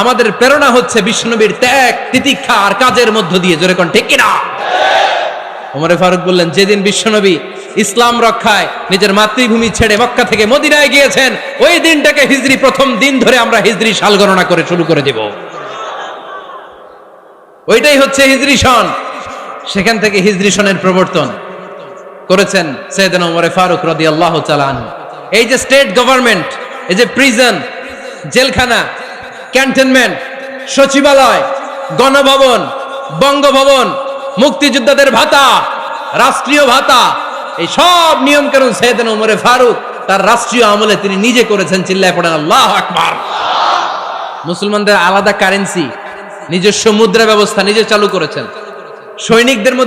আমাদের প্রেরণা হচ্ছে বিষ্ণুবীর ত্যাগ, তিতিক্ষা আর কাজের মধ্য দিয়ে। জোরে কোন ঠিক কিনা? ওমরে ফারুক বললেন, যেদিন বিশ্বনবী ইসলাম রক্ষায় নিজের মাতৃভূমি ছেড়ে মক্কা থেকে মদিনায় গিয়েছেন, ওই দিনটাকে হিজরি প্রথম দিন ধরে আমরা হিজরি সাল গণনা করে শুরু করে দেব। ওইটাই হচ্ছে হিজরি সন। সেখান থেকে হিজরি সনের প্রবর্তন করেছেন সৈয়দনা ওমরে ফারুক রদি আল্লাহ চালান এই যে স্টেট গভর্নমেন্ট এই যে প্রিজন জেলখানা ক্যান্টনমেন্ট, সচিবালয়, গণভবন, বঙ্গভবন, মুক্তিযোদ্ধাদের ভাতা, রাষ্ট্রীয় ভাতা, এই সব নিয়ম কানুন সৈয়দনা ওমরে ফারুক তার রাষ্ট্রীয় আমলে তিনি নিজে করেছেন চিল্লায় পড়েন আল্লাহ আকবার। মুসলমানদের আলাদা কারেন্সি, নিজস্ব মুদ্রা ব্যবস্থা নিজে চালু করেছেন। সৈনিকদের মধ্যে